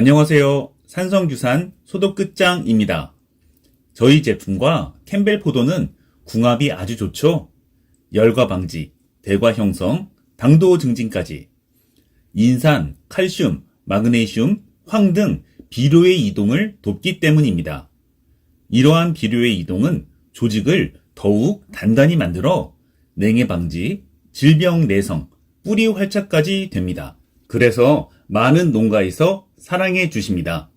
안녕하세요. 산성규산 소독 끝장입니다. 저희 제품과 캠벨 포도는 궁합이 아주 좋죠? 열과 방지, 대과 형성, 당도 증진까지. 인산, 칼슘, 마그네슘, 황 등 비료의 이동을 돕기 때문입니다. 이러한 비료의 이동은 조직을 더욱 단단히 만들어 냉해 방지, 질병 내성, 뿌리 활착까지 됩니다. 그래서 많은 농가에서 사랑해 주십니다.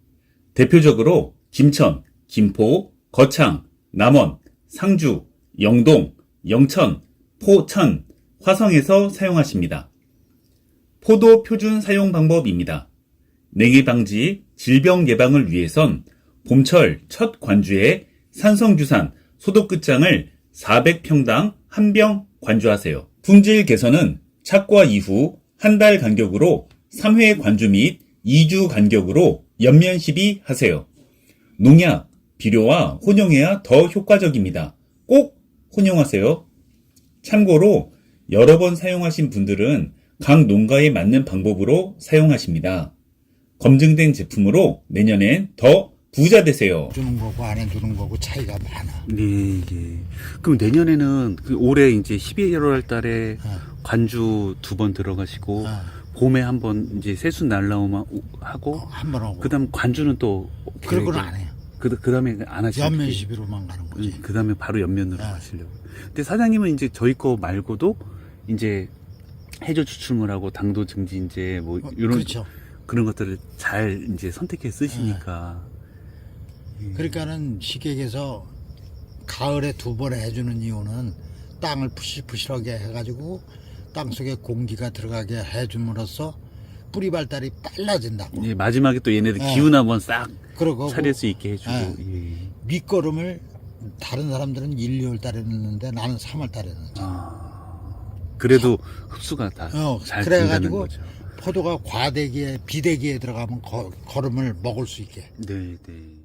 대표적으로 김천, 김포, 거창, 남원, 상주, 영동, 영천, 포천, 화성에서 사용하십니다. 포도 표준 사용 방법입니다. 냉해 방지, 질병 예방을 위해선 봄철 첫 관주에 산성규산 소독 끝장을 400평당 한 병 관주하세요. 품질 개선은 착과 이후 한 달 간격으로 3회 관주 및 2주 간격으로 연면 시비 하세요. 농약, 비료와 혼용해야 더 효과적입니다. 꼭 혼용하세요. 참고로 여러 번 사용하신 분들은 각 농가에 맞는 방법으로 사용하십니다. 검증된 제품으로 내년엔 더 부자 되세요. 주는 거고 안 해주는 거고 차이가 많아. 네, 예. 그럼 내년에는 그 올해 이제 11월 달에 어. 관주 두 번 들어가시고 어. 봄에 한번 이제 세수 날라오면 오- 하고 한 번 하고. 그다음 관주는 또 그런 건 안 해요. 그 그 다음에 안 하시죠. 연면 시비로만 가는 거지. 그 다음에 바로 연면으로 네. 하시려고. 근데 사장님은 이제 저희 거 말고도 이제 해조 추출물 하고 당도 증진제 뭐 어, 이런 그렇죠. 그런 것들을 잘 이제 선택해 쓰시니까 그러니까는 시객에서 가을에 두 번 해주는 이유는 땅을 푸실푸실하게 해가지고 땅 속에 공기가 들어가게 해줌으로써 뿌리 발달이 빨라진다고. 예, 마지막에 또 얘네들 네. 기운 한번 싹 차릴 수 있게 해주고 네. 예. 밑거름을 다른 사람들은 1, 2월 달에 넣는데 나는 3월 달에 넣지. 아, 그래도 흡수가 다 어, 잘 된다는 그래가지고 거죠. 포도가 과대기에 비대기에 들어가면 거, 거름을 먹을 수 있게. 네, 네.